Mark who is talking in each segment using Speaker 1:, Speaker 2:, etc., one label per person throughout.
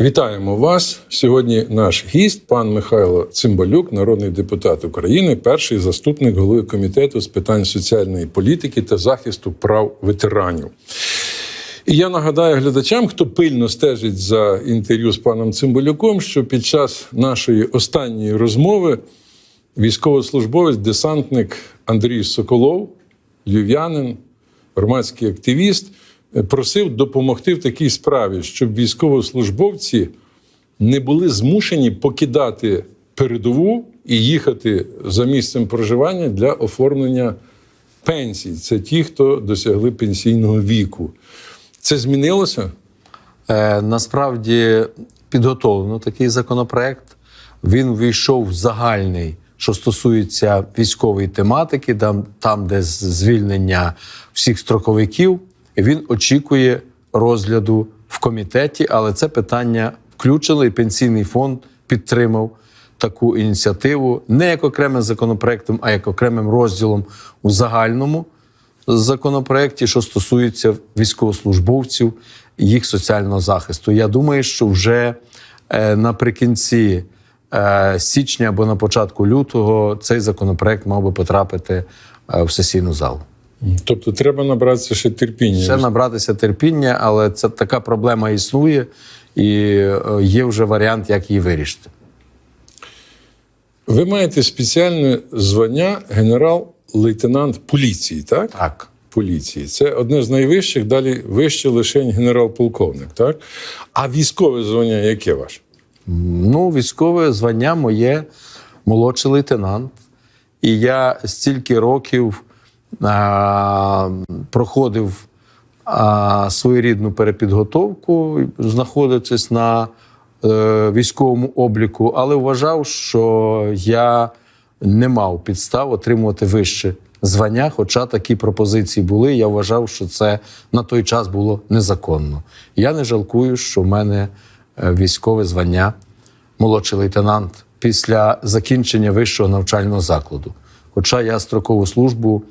Speaker 1: Вітаємо вас. Сьогодні наш гість, пан Михайло Цимбалюк, народний депутат України, перший заступник голови комітету з питань соціальної політики та захисту прав ветеранів. І я нагадаю глядачам, хто пильно стежить за інтерв'ю з паном Цимбалюком, що під час нашої останньої розмови військовослужбовець, десантник Андрій Соколов, львів'янин, громадський активіст, просив допомогти в такій справі, щоб військовослужбовці не були змушені покидати передову і їхати за місцем проживання для оформлення пенсій. Це ті, хто досягли пенсійного віку. Це змінилося?
Speaker 2: Е, насправді підготовлено такий законопроект. Він війшов в загальний, що стосується військової тематики, там, там де звільнення всіх строковиків. Він очікує розгляду в комітеті, але це питання включено, і пенсійний фонд підтримав таку ініціативу не як окремим законопроектом, а як окремим розділом у загальному законопроекті, що стосується військовослужбовців і їх соціального захисту. Я думаю, що вже е, наприкінці е, січня або на початку лютого цей законопроект мав би потрапити е, в сесійну залу.
Speaker 1: Тобто треба набратися ще терпіння.
Speaker 2: Ще набратися терпіння, але це така проблема існує, і е, є вже варіант, як її вирішити.
Speaker 1: Ви маєте спеціальне звання генерал-лейтенант поліції, так?
Speaker 2: Так.
Speaker 1: Поліції. Це одне з найвищих, далі вище лише генерал-полковник, так? А військове звання яке ваше?
Speaker 2: Ну, військове звання моє молодший лейтенант. І я стільки років проходив своєрідну перепідготовку, знаходячись на е, військовому обліку, але вважав, що я не мав підстав отримувати вище звання, хоча такі пропозиції були. Я вважав, що це на той час було незаконно. Я не жалкую, що в мене е, військове звання молодший лейтенант після закінчення вищого навчального закладу. Хоча я строкову службу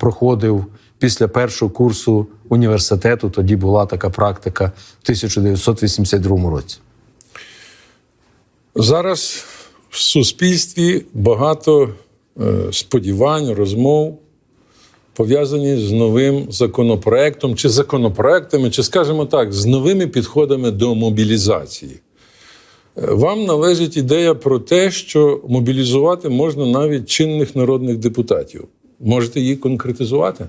Speaker 2: проходив після першого курсу університету, тоді була така практика в 1982 році.
Speaker 1: Зараз в суспільстві багато е, сподівань, розмов пов'язані з новим законопроектом, чи законопроектами, чи, скажімо так, з новими підходами до мобілізації. Е, Вам належить ідея про те, що мобілізувати можна навіть чинних народних депутатів. Можете її конкретизувати?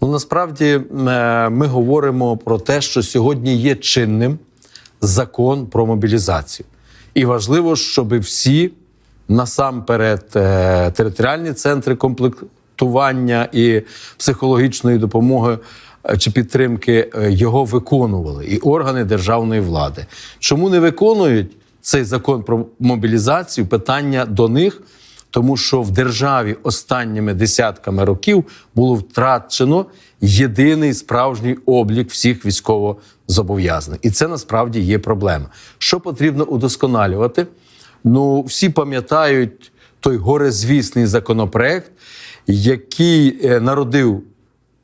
Speaker 2: Ну насправді е, ми говоримо про те, що сьогодні є чинним закон про мобілізацію. І важливо, щоб всі насамперед е, територіальні центри комплектування і психологічної допомоги е, чи підтримки його виконували, і органи державної влади. Чому не виконують цей закон про мобілізацію? Питання до них. Тому що в державі останніми десятками років було втрачено єдиний справжній облік всіх військовозобов'язаних. І це насправді є проблема. Що потрібно удосконалювати? Ну, всі пам'ятають той горезвісний законопроект, який е, народив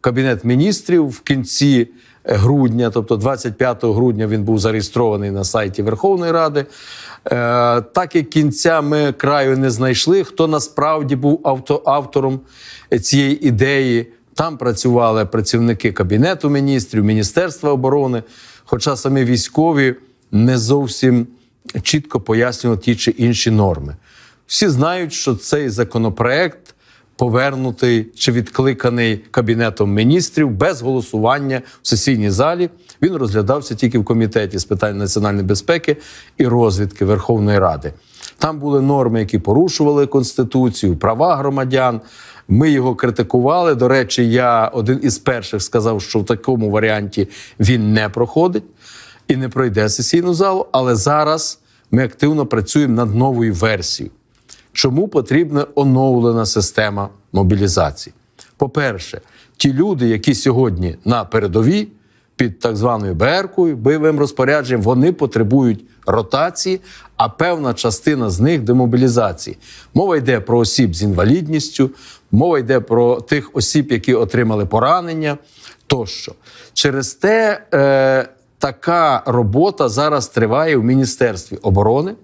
Speaker 2: Кабінет міністрів в кінці е, грудня, тобто 25 грудня, він був зареєстрований на сайті Верховної Ради. Е, так як кінця ми краю не знайшли, хто насправді був авто, автором цієї ідеї. Там працювали працівники Кабінету міністрів, Міністерства оборони, хоча самі військові не зовсім чітко пояснювали ті чи інші норми. Всі знають, що цей законопроект повернутий чи відкликаний Кабінетом міністрів без голосування в сесійній залі. Він розглядався тільки в комітеті з питань національної безпеки і розвідки Верховної Ради. Там були норми, які порушували конституцію, права громадян. Ми його критикували. До речі, я один із перших сказав, що в такому варіанті він не проходить і не пройде сесійну залу. Але зараз ми активно працюємо над новою версією. Чому потрібна оновлена система мобілізації? По-перше, ті люди, які сьогодні на передовій під так званою БРкою, бойовим розпорядженням, вони потребують ротації, а певна частина з них демобілізації. Мова йде про осіб з інвалідністю, мова йде про тих осіб, які отримали поранення тощо. Через те. Е, така робота зараз триває в Міністерстві оборони.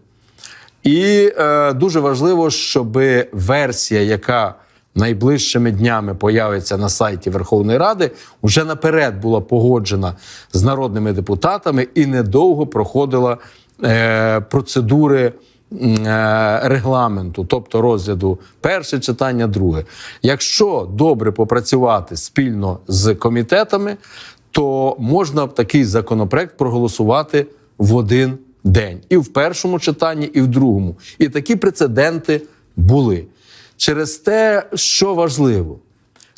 Speaker 2: І е, дуже важливо, щоб версія, яка найближчими днями появиться на сайті Верховної Ради, вже наперед була погоджена з народними депутатами і недовго проходила е, процедури е, регламенту, тобто розгляду перше читання, друге. Якщо добре попрацювати спільно з комітетами, то можна такий законопроект проголосувати в один день і в першому читанні, і в другому. І такі прецеденти були. Через те, що важливо,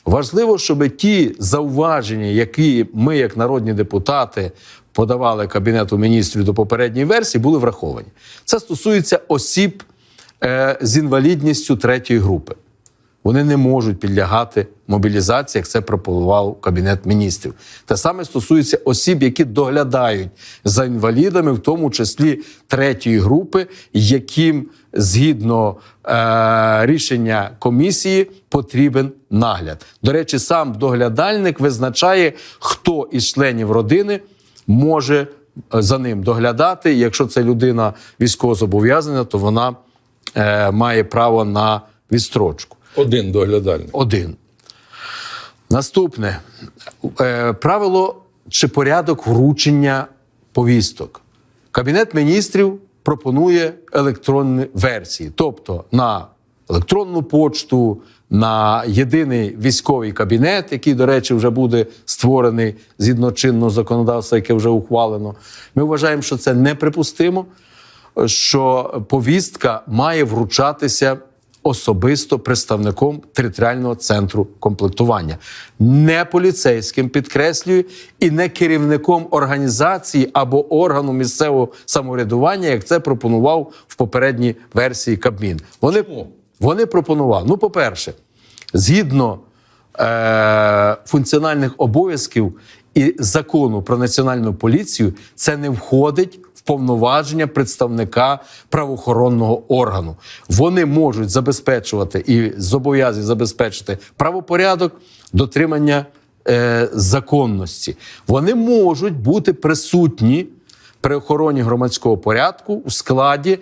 Speaker 2: важливо, щоб ті зауваження, які ми, як народні депутати, подавали Кабінету міністрів до попередньої версії, були враховані. Це стосується осіб е, з інвалідністю третьої групи. Вони не можуть підлягати мобілізації, як це пропонував Кабінет міністрів. Те саме стосується осіб, які доглядають за інвалідами, в тому числі третьої групи, яким згідно е- рішення комісії потрібен нагляд. До речі, сам доглядальник визначає, хто із членів родини може е, за ним доглядати. Якщо це людина військовозобов'язана, то вона е- має право на відстрочку.
Speaker 1: Один доглядальник.
Speaker 2: Один. Наступне Е, правило чи порядок вручення повісток. Кабінет міністрів пропонує електронні версії, тобто на електронну почту, на єдиний військовий кабінет, який, до речі, вже буде створений згідно чинного законодавства, яке вже ухвалено. Ми вважаємо, що це неприпустимо, що повістка має вручатися особисто представником територіального центру комплектування, не поліцейським, підкреслюю, і не керівником організації або органу місцевого самоврядування, як це пропонував в попередній версії Кабмін. Вони, вони пропонували. Ну, по-перше, згідно е- функціональних обов'язків і закону про національну поліцію, це не входить повноваження представника правоохоронного органу. Вони можуть забезпечувати і зобов'язані забезпечити правопорядок, дотримання е- законності. Вони можуть бути присутні при охороні громадського порядку у складі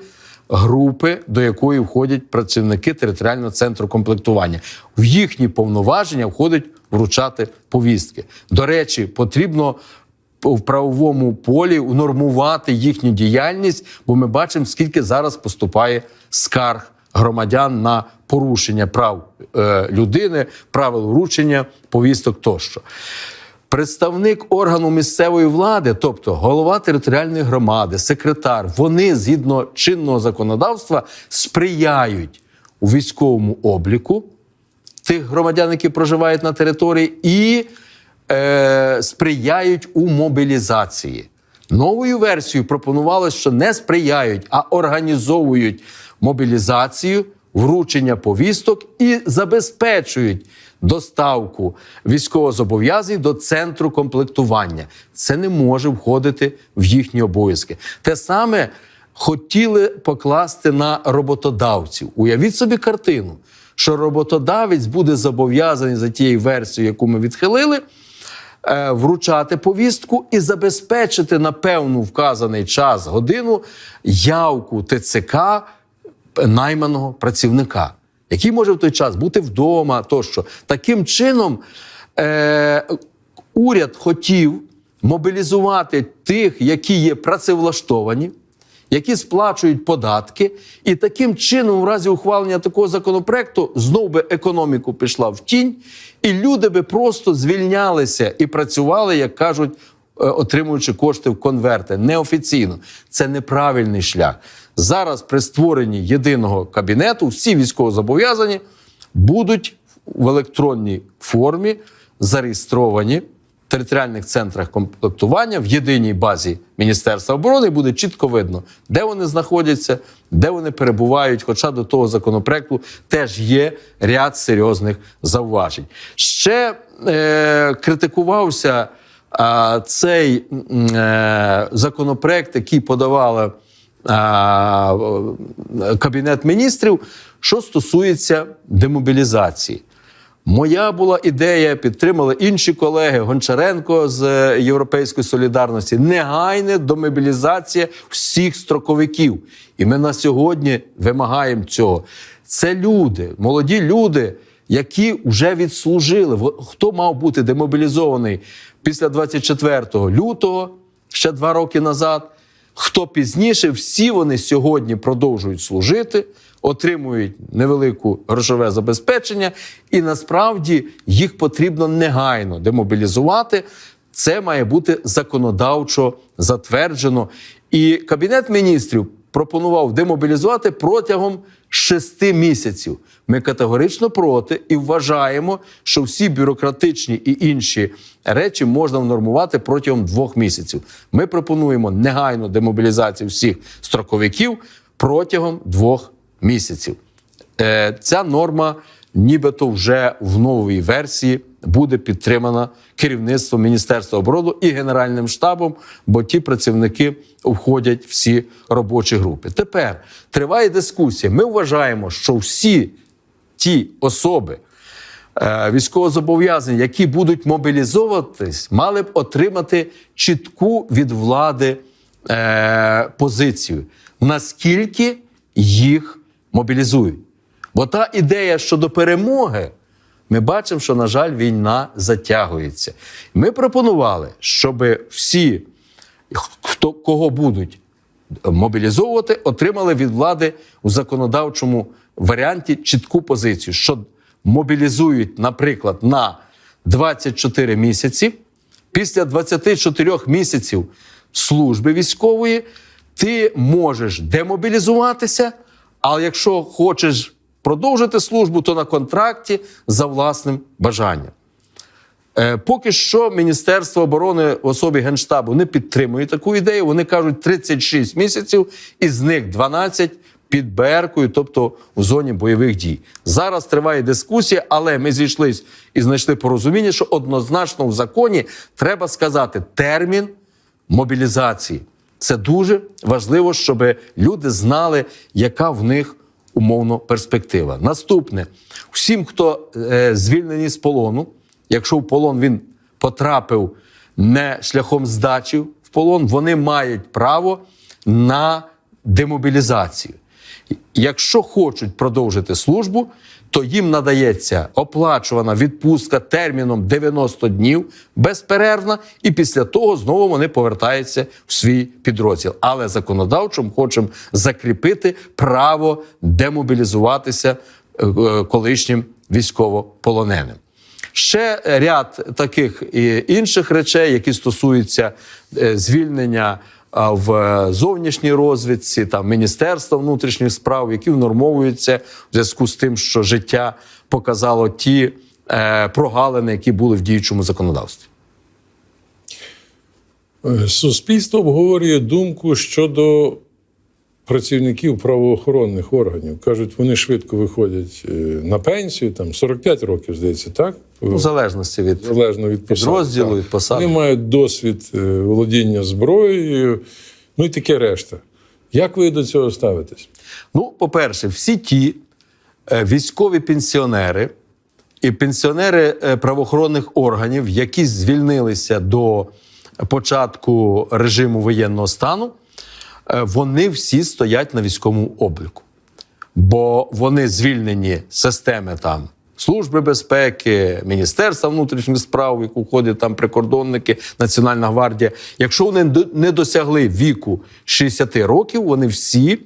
Speaker 2: групи, до якої входять працівники територіального центру комплектування. В їхні повноваження входить вручати повістки. До речі, потрібно в правовому полі унормувати їхню діяльність, бо ми бачимо, скільки зараз поступає скарг громадян на порушення прав е, людини, правил вручення повісток тощо. Представник органу місцевої влади, тобто голова територіальної громади, секретар, вони згідно чинного законодавства сприяють у військовому обліку тих громадян, які проживають на території, і е, сприяють у мобілізації. Новою версією пропонувалось, що не сприяють, а організовують мобілізацію, вручення повісток і забезпечують доставку військовозобов'язань до центру комплектування. Це не може входити в їхні обов'язки. Те саме хотіли покласти на роботодавців. Уявіть собі картину, що роботодавець буде зобов'язаний за тією версією, яку ми відхилили. Е, Вручати повістку і забезпечити на певну вказаний час годину явку ТЦК найманого працівника, який може в той час бути вдома. Тощо таким чином е, уряд хотів мобілізувати тих, які є працевлаштовані, які сплачують податки, і таким чином, в разі ухвалення такого законопроекту, знов би економіку пішла в тінь, і люди би просто звільнялися і працювали, як кажуть, е, отримуючи кошти в конверти неофіційно. Це неправильний шлях. Зараз при створенні єдиного кабінету всі військовозобов'язані будуть в електронній формі зареєстровані територіальних центрах комплектування в єдиній базі Міністерства оборони. Буде чітко видно, де вони знаходяться, де вони перебувають. Хоча до того законопроекту теж є ряд серйозних зауважень. Ще е, критикувався а, цей е, законопроект, який подавала е, Кабінет міністрів, що стосується демобілізації. Моя була ідея, підтримали інші колеги Гончаренко з е, Європейської солідарності. Негайне домобілізація всіх строковиків. І ми на сьогодні вимагаємо цього. Це люди, молоді люди, які вже відслужили. Хто мав бути демобілізований після 24 лютого, ще два роки назад. Хто пізніше, всі вони сьогодні продовжують служити, отримують невелику грошове забезпечення, і насправді їх потрібно негайно демобілізувати. Це має бути законодавчо затверджено. І Кабінет міністрів пропонував демобілізувати протягом шести місяців. Ми категорично проти і вважаємо, що всі бюрократичні і інші речі можна внормувати протягом двох місяців. Ми пропонуємо негайну демобілізацію всіх строковиків протягом двох місяців. Е, Ця норма, нібито вже в новій версії, буде підтримана керівництвом Міністерства оборони і Генеральним штабом, бо ті працівники входять всі робочі групи. Тепер триває дискусія. Ми вважаємо, що всі ті особи, е, військовозобов'язані, які будуть мобілізовуватись, мали б отримати чітку від влади е, позицію, наскільки їх мобілізують. Бо та ідея щодо перемоги, ми бачимо, що, на жаль, війна затягується. Ми пропонували, щоб всі, хто кого будуть мобілізовувати, отримали від влади у законодавчому варіанті чітку позицію, що мобілізують, наприклад, на 24 місяці. Після 24 місяців служби військової ти можеш демобілізуватися, але якщо хочеш продовжити службу, то на контракті за власним бажанням. Е, Поки що Міністерство оборони в особі Генштабу не підтримує таку ідею. Вони кажуть 36 місяців, із них 12 під БРкою, тобто у зоні бойових дій. Зараз триває дискусія, але ми зійшлись і знайшли порозуміння, що однозначно в законі треба сказати термін мобілізації. Це дуже важливо, щоб люди знали, яка в них умовно перспектива. Наступне: всім, хто е, звільнений з полону, якщо в полон він потрапив не шляхом здачі в полон, вони мають право на демобілізацію. Якщо хочуть продовжити службу, то їм надається оплачувана відпустка терміном 90 днів безперервна, і після того знову вони повертаються в свій підрозділ. Але законодавчо ми хочемо закріпити право демобілізуватися е, колишнім військовополоненим. Ще ряд таких і інших речей, які стосуються е, звільнення в зовнішній розвідці, там Міністерства внутрішніх справ, які внормовуються в зв'язку з тим, що життя показало ті е, прогалини, які були в діючому законодавстві.
Speaker 1: Суспільство обговорює думку щодо працівників правоохоронних органів. Кажуть, вони швидко виходять е, на пенсію, там 45 років, здається, так?
Speaker 2: У залежності від
Speaker 1: Залежно від посади.
Speaker 2: Підрозділу,
Speaker 1: так.
Speaker 2: від посади.
Speaker 1: Вони мають досвід е, володіння зброєю, ну і таке решта. Як ви до цього ставитесь?
Speaker 2: Ну, по-перше, всі ті е, військові пенсіонери і пенсіонери правоохоронних органів, які звільнилися до початку режиму воєнного стану, вони всі стоять на військовому обліку. Бо вони звільнені системи там. Служби безпеки, Міністерства внутрішніх справ, в яку входять там прикордонники, Національна гвардія. Якщо вони не досягли віку 60 років, вони всі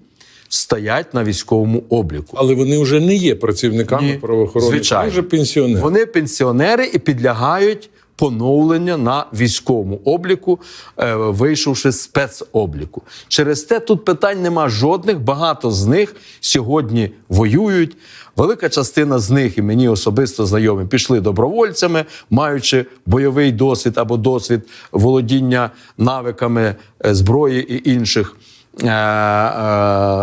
Speaker 2: стоять на військовому обліку.
Speaker 1: Але вони вже не є працівниками
Speaker 2: Ні,
Speaker 1: правоохоронних,
Speaker 2: звичайно.
Speaker 1: вони вже пенсіонери.
Speaker 2: Вони пенсіонери і підлягають поновлення на військовому обліку, е, вийшовши з спецобліку. Через те тут питань нема жодних. Багато з них сьогодні воюють. Велика частина з них, і мені особисто знайомі, пішли добровольцями, маючи бойовий досвід або досвід володіння навиками е, зброї і інших е,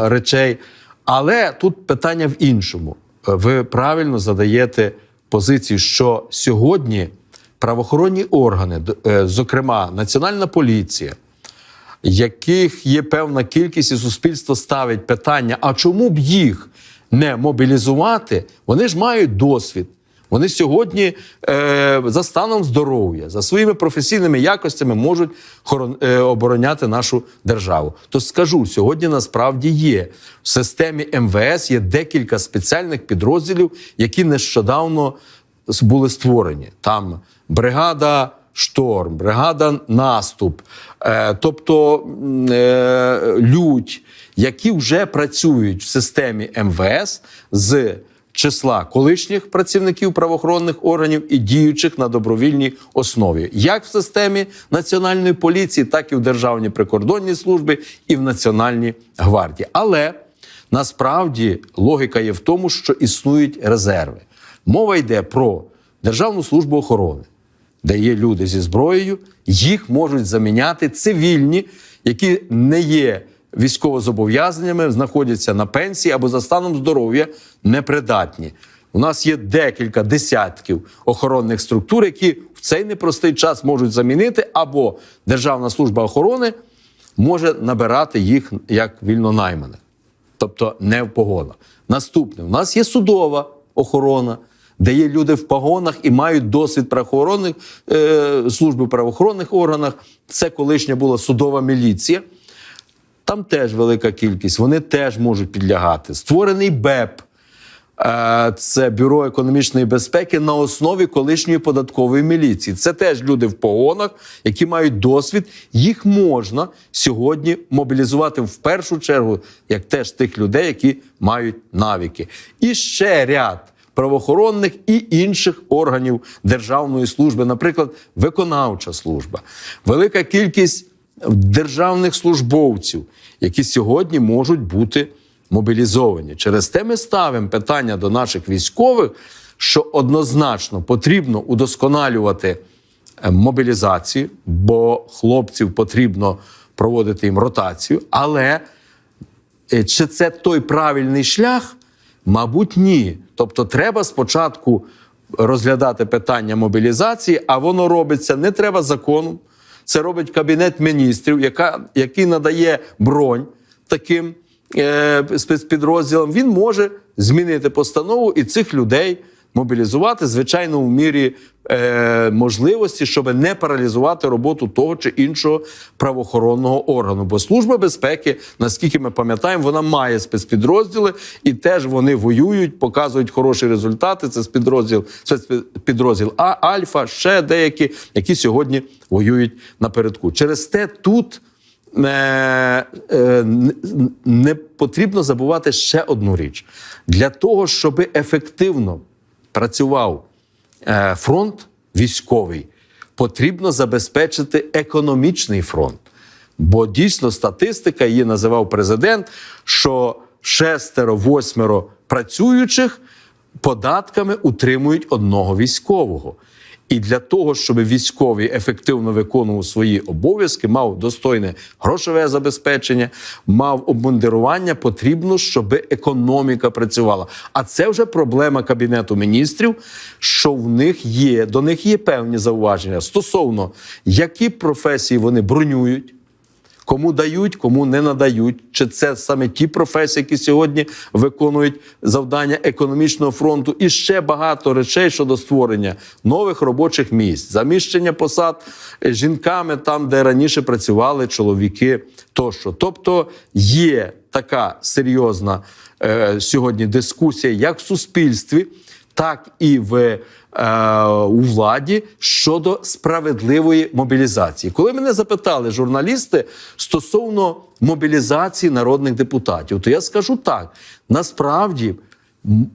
Speaker 2: речей. Але тут питання в іншому. Ви правильно задаєте позицію, що сьогодні правоохоронні органи, е, зокрема Національна поліція, яких є певна кількість, і суспільство ставить питання: а чому б їх не мобілізувати? Вони ж мають досвід. Вони сьогодні е, за станом здоров'я, за своїми професійними якостями можуть хорон- е, обороняти нашу державу. То скажу, сьогодні насправді є в системі МВС є декілька спеціальних підрозділів, які нещодавно були створені. Там бригада шторм, бригада наступ, е, тобто е, лють, які вже працюють в системі МВС з числа колишніх працівників правоохоронних органів і діючих на добровільній основі, як в системі національної поліції, так і в Державній прикордонній службі і в Національній гвардії. Але насправді логіка є в тому, що існують резерви. Мова йде про Державну службу охорони, де є люди зі зброєю, їх можуть заміняти цивільні, які не є військовозобов'язаннями, знаходяться на пенсії або за станом здоров'я непридатні. У нас є декілька десятків охоронних структур, які в цей непростий час можуть замінити, або Державна служба охорони може набирати їх як вільнонайманих тобто не в погонах. Наступне, у нас є судова охорона, де є люди в погонах і мають досвід правоохоронних е, служби правоохоронних органах. Це колишня була судова міліція. Там теж велика кількість, вони теж можуть підлягати. Створений БЕП. Е, Це бюро економічної безпеки на основі колишньої податкової міліції. Це теж люди в погонах, які мають досвід. Їх можна сьогодні мобілізувати в першу чергу, як теж тих людей, які мають навіки. І ще ряд правоохоронних і інших органів державної служби, наприклад, виконавча служба, велика кількість державних службовців, які сьогодні можуть бути мобілізовані. Через те ми ставимо питання до наших військових, що однозначно потрібно удосконалювати е, мобілізацію, бо хлопців потрібно проводити їм ротацію. Але е, чи це той правильний шлях? Мабуть, ні. Тобто, треба спочатку розглядати питання мобілізації, а воно робиться не треба законом. Це робить кабінет міністрів, яка, який надає бронь таким е, спецпідрозділам. Він може змінити постанову і цих людей мобілізувати, звичайно, в мірі е, можливості, щоб не паралізувати роботу того чи іншого правоохоронного органу. Бо служба безпеки, наскільки ми пам'ятаємо, вона має спецпідрозділи, і теж вони воюють, показують хороші результати. Це спецпідрозділ, спецпідрозділ А, Альфа, ще деякі, які сьогодні воюють напередку. Через те тут. Е, е, не потрібно забувати ще одну річ для того, щоб ефективно працював е, фронт військовий, потрібно забезпечити економічний фронт. Бо дійсно статистика її називав президент, що шестеро-восьмеро працюючих податками утримують одного військового. І для того, щоб військовий ефективно виконував свої обов'язки, мав достойне грошове забезпечення, мав обмундирування, потрібно, щоб економіка працювала. А це вже проблема кабінету міністрів, що в них є до них є певні зауваження стосовно які професії вони бронюють. Кому дають, кому не надають. Чи це саме ті професії, які сьогодні виконують завдання економічного фронту, і ще багато речей щодо створення нових робочих місць, заміщення посад жінками там, де раніше працювали чоловіки, тощо. Тобто є така серйозна е, сьогодні дискусія, як в суспільстві, так і в, е, у владі щодо справедливої мобілізації. Коли мене запитали журналісти стосовно мобілізації народних депутатів, то я скажу так: насправді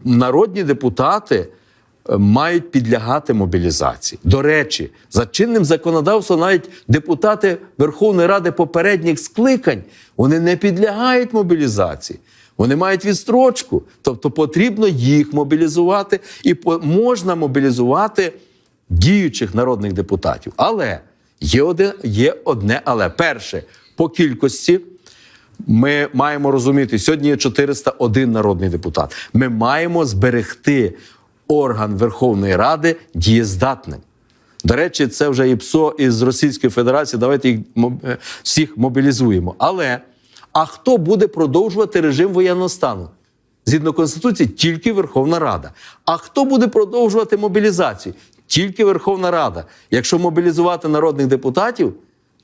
Speaker 2: народні депутати. е, Мають підлягати мобілізації. До речі, за чинним законодавством навіть депутати Верховної Ради попередніх скликань вони не підлягають мобілізації. Вони мають відстрочку, тобто потрібно їх мобілізувати, і можна мобілізувати діючих народних депутатів. Але є одне, є одне але. Перше, по кількості ми маємо розуміти, сьогодні є 401 народний депутат. Ми маємо зберегти орган Верховної Ради дієздатним. До речі, це вже і ПСО із Російської Федерації. Давайте їх е, всіх мобілізуємо. Але а хто буде продовжувати режим воєнного стану? згідно Конституції, тільки Верховна Рада. А хто буде продовжувати мобілізацію? Тільки Верховна Рада. Якщо мобілізувати народних депутатів,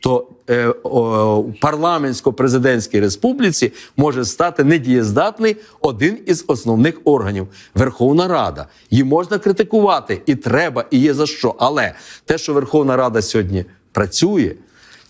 Speaker 2: то е, о, парламентсько-президентській республіці може стати недієздатний один із основних органів Верховна Рада. Її можна критикувати, і треба, і є за що. Але те, що Верховна Рада сьогодні працює,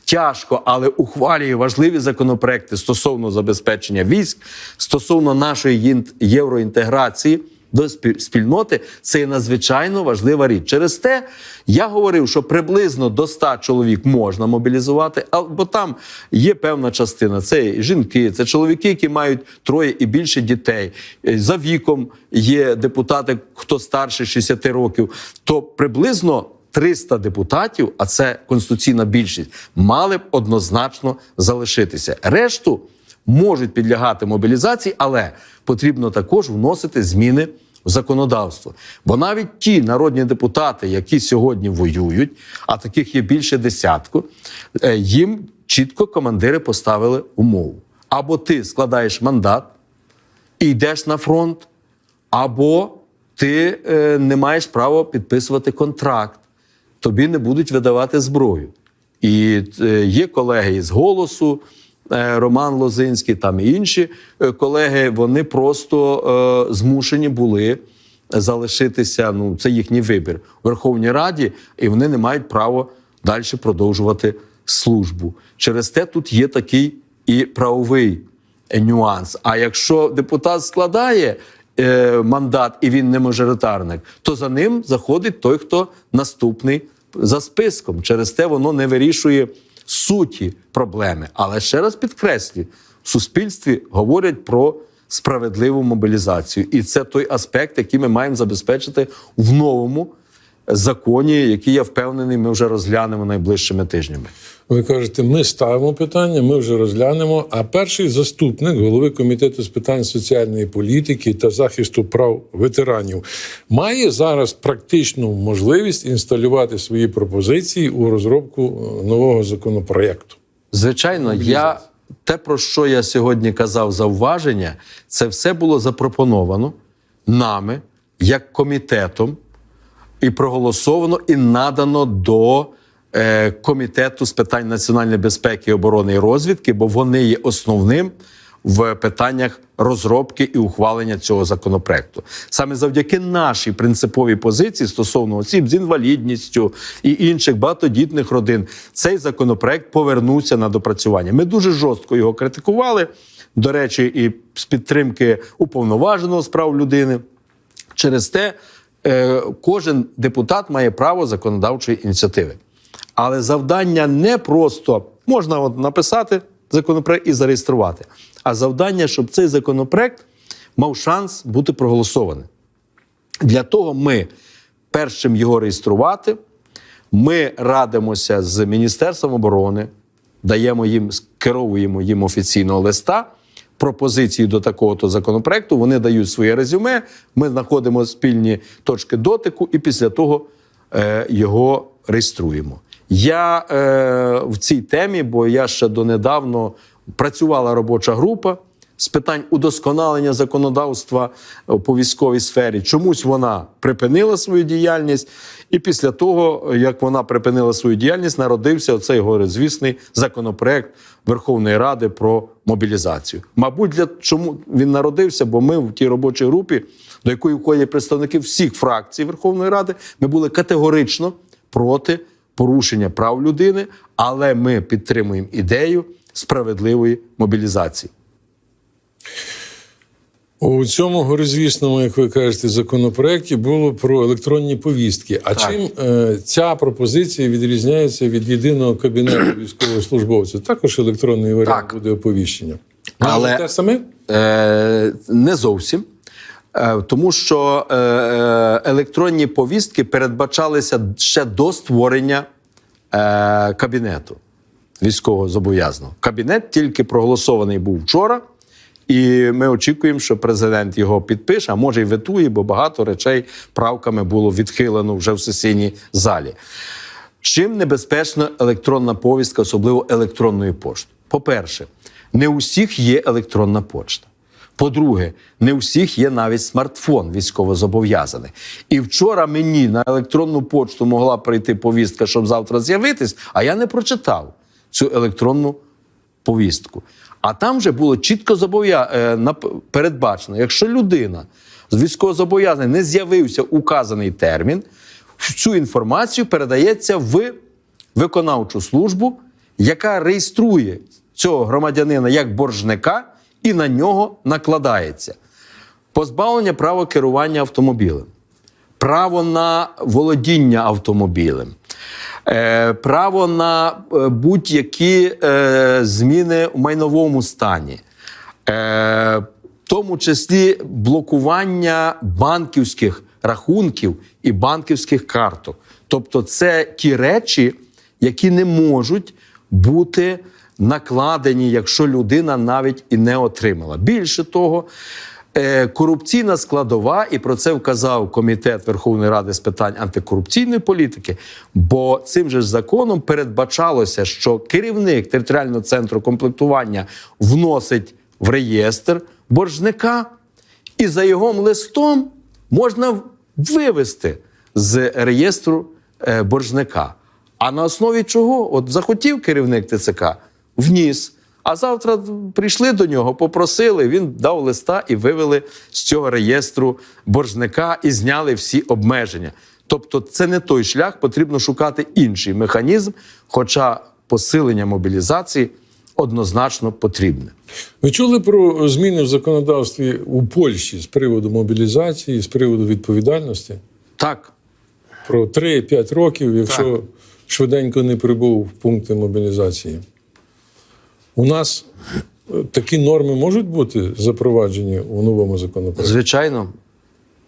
Speaker 2: тяжко, але ухвалює важливі законопроекти стосовно забезпечення військ, стосовно нашої євроінтеграції до спі- спільноти, це є надзвичайно важлива річ. Через те я говорив, що приблизно до 100 чоловік можна мобілізувати, бо там є певна частина. Це жінки, це чоловіки, які мають троє і більше дітей. Е, За віком є депутати, хто старше 60 років, то приблизно 300 депутатів, а це конституційна більшість, мали б однозначно залишитися. Решту можуть підлягати мобілізації, але потрібно також вносити зміни в законодавство. Бо навіть ті народні депутати, які сьогодні воюють, а таких є більше десятку, е, їм чітко командири поставили умову: або ти складаєш мандат і йдеш на фронт, або ти е, не маєш права підписувати контракт, тобі не будуть видавати зброю. І е, є колеги із голосу, е, Роман Лозинський, там і інші е, колеги, вони просто е, змушені були залишитися. Ну, це їхній вибір у Верховній Раді, і вони не мають права далі продовжувати службу. Через те тут є такий і правовий нюанс. А якщо депутат складає е, мандат і він не мажоритарник, то за ним заходить той, хто наступний за списком. Через те воно не вирішує суті проблеми. Але ще раз підкреслюю, в суспільстві говорять про справедливу мобілізацію. І це той аспект, який ми маємо забезпечити в новому законі, який я впевнений, ми вже розглянемо найближчими тижнями.
Speaker 1: Ви кажете, ми ставимо питання, ми вже розглянемо. А перший заступник голови комітету з питань соціальної політики та захисту прав ветеранів має зараз практичну можливість інсталювати свої пропозиції у розробку е, нового законопроєкту.
Speaker 2: Звичайно, я те, про що я сьогодні казав, зауваження, це все було запропоновано нами як комітетом і проголосовано і надано до е, комітету з питань національної безпеки, оборони і розвідки, бо вони є основним в питаннях розробки і ухвалення цього законопроекту. Саме завдяки нашій принциповій позиції стосовно осіб з інвалідністю і інших багатодітних родин, цей законопроект повернувся на допрацювання. Ми дуже жорстко його критикували. До речі, і з підтримки уповноваженого з прав людини. Через те кожен депутат має право законодавчої ініціативи. Але завдання не просто можна от написати законопроект і зареєструвати, а завдання, щоб цей законопроект мав шанс бути проголосований. Для того ми, перш чим його реєструвати, ми радимося з Міністерством оборони, даємо їм, скеровуємо їм офіційного листа. Пропозиції до такого-то законопроекту, вони дають своє резюме. Ми знаходимо спільні точки дотику, і після того е, його реєструємо. Я е, в цій темі, бо я ще донедавно працювала робоча група з питань удосконалення законодавства е, по військовій сфері. Чомусь вона припинила свою діяльність, і після того, як вона припинила свою діяльність, народився оцей горизвісний законопроект Верховної Ради про мобілізацію. Мабуть, для чому він народився? Бо ми в тій робочій групі, до якої входять представники всіх фракцій Верховної Ради, ми були категорично проти порушення прав людини, але ми підтримуємо ідею справедливої мобілізації.
Speaker 1: У цьому горизвісному, як ви кажете, законопроекті було про електронні повістки. А
Speaker 2: Так.
Speaker 1: чим е, ця пропозиція відрізняється від єдиного кабінету військовослужбовця? Також електронний варіант
Speaker 2: Так.
Speaker 1: буде оповіщення.
Speaker 2: Але-
Speaker 1: те саме?
Speaker 2: Е, не зовсім. Е, Тому що е, е, електронні повістки передбачалися ще до створення е, кабінету військового зобов'язаного. Кабінет тільки проголосований був вчора, і ми очікуємо, що президент його підпише, а може й ветує, бо багато речей правками було відхилено вже в сесійній залі. Чим небезпечна електронна повістка, особливо електронної пошти? По-перше, не у всіх є електронна пошта. По-друге, не у всіх є навіть смартфон військовозобов'язаних. І вчора мені на електронну почту могла прийти повістка, щоб завтра з'явитись, а я не прочитав цю електронну повістку. А там вже було чітко зобов'я... е, передбачено, якщо людина з військовозобов'язаних не з'явився указаний термін, цю інформацію передається в виконавчу службу, яка реєструє цього громадянина як боржника і на нього накладається. Позбавлення права керування автомобілем, право на володіння автомобілем, право на е, будь-які е, зміни у майновому стані, е, в тому числі блокування банківських рахунків і банківських карток. Тобто, це ті речі, які не можуть бути накладені, якщо людина навіть і не отримала. Більше того, е, корупційна складова, і про це вказав Комітет Верховної Ради з питань антикорупційної політики. Бо цим же ж законом передбачалося, що керівник територіального центру комплектування вносить в реєстр боржника, і за його листом можна вивести з реєстру е, боржника. А на основі чого? От захотів керівник ТЦК, вніс. А завтра прийшли до нього, попросили, він дав листа і вивели з цього реєстру боржника і зняли всі обмеження. Тобто, це не той шлях, потрібно шукати інший механізм, хоча посилення мобілізації однозначно потрібне.
Speaker 1: Ви чули про зміни в законодавстві у Польщі з приводу мобілізації, з приводу відповідальності?
Speaker 2: Так,
Speaker 1: Про 3-5 років, якщо швиденько не прибув в пункти мобілізації. У нас е, такі норми можуть бути запроваджені у новому законопроекті?
Speaker 2: Звичайно,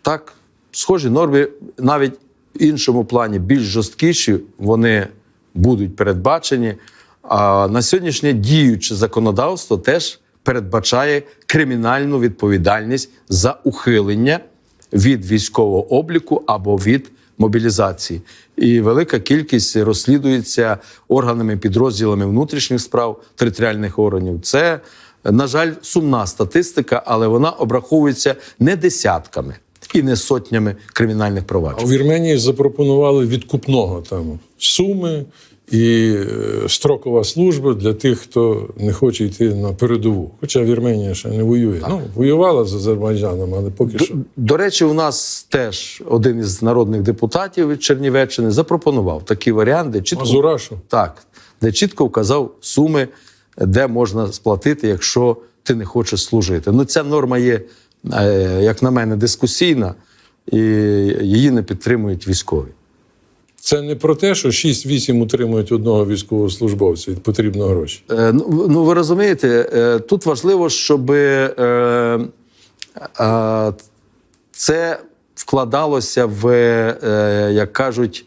Speaker 2: так. Схожі норми навіть в іншому плані більш жорсткіші, вони будуть передбачені. А на сьогоднішнє діюче законодавство теж передбачає кримінальну відповідальність за ухилення від військового обліку або від мобілізації. І велика кількість розслідується органами підрозділами внутрішніх справ територіальних органів. Це, на жаль, сумна статистика, але вона обраховується не десятками і не сотнями кримінальних
Speaker 1: А
Speaker 2: проваджень.
Speaker 1: у Вірменії запропонували відкупного там суми і е, строкова служба для тих, хто не хоче йти на передову. Хоча Вірменія ще не воює. Ну, воювала з Азербайджаном, але поки що.
Speaker 2: До речі, у нас теж один із народних депутатів від Чернівеччини запропонував такий варіант, де чітко
Speaker 1: Мазурашу.
Speaker 2: Так, де чітко вказав суми, де можна сплатити, якщо ти не хочеш служити. Ну, ця норма є, як на мене, дискусійна, і її не підтримують військові.
Speaker 1: Це не про те, що 6-8 утримують одного військовослужбовця і потрібно гроші.
Speaker 2: Е, Ну, ну ви розумієте, е, тут важливо, щоб е, е, це вкладалося в, е, як кажуть,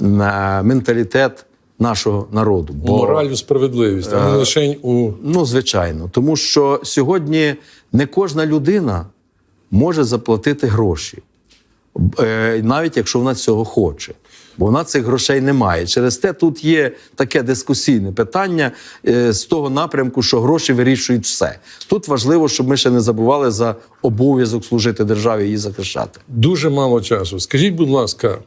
Speaker 2: на менталітет нашого народу.
Speaker 1: У мораль, справедливість, а не лише у
Speaker 2: Ну, звичайно, тому що сьогодні не кожна людина може заплатити гроші, е, навіть якщо вона цього хоче. Бо вона цих грошей не має. Через те тут є таке дискусійне питання е, з того напрямку, що гроші вирішують все. Тут важливо, щоб ми ще не забували за обов'язок служити державі і її захищати.
Speaker 1: дуже мало часу. Скажіть, будь ласка,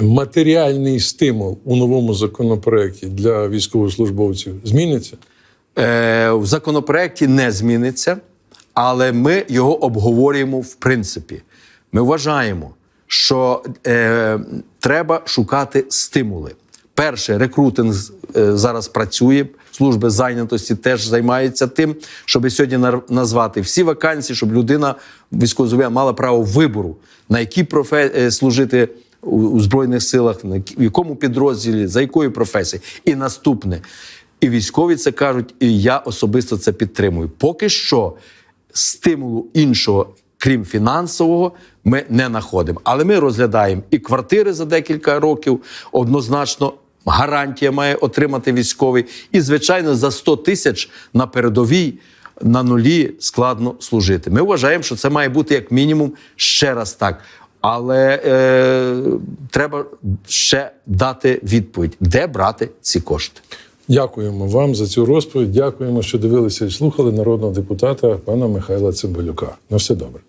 Speaker 1: матеріальний стимул у новому законопроекті для військовослужбовців зміниться?
Speaker 2: Е, в законопроекті не зміниться, але ми його обговорюємо в принципі. Ми вважаємо, що е, треба шукати стимули. Перше, рекрутинг е, зараз працює. Служби зайнятості теж займаються тим, щоб сьогодні назвати всі вакансії, щоб людина військовозобов'язана мала право вибору, на якій профе... е, служити у, збройних силах, в якому підрозділі, за якою професією. І наступне. І військові це кажуть, і я особисто це підтримую. Поки що стимулу іншого, крім фінансового, ми не знаходимо. Але ми розглядаємо і квартири за декілька років однозначно. Гарантія має отримати військовий. І, звичайно, за 100 тисяч на передовій на нулі складно служити. Ми вважаємо, що це має бути як мінімум ще раз так. Але е, треба ще дати відповідь, де брати ці кошти.
Speaker 1: Дякуємо вам за цю розповідь. Дякуємо, що дивилися і слухали народного депутата пана Михайла Цибалюка. На все добре.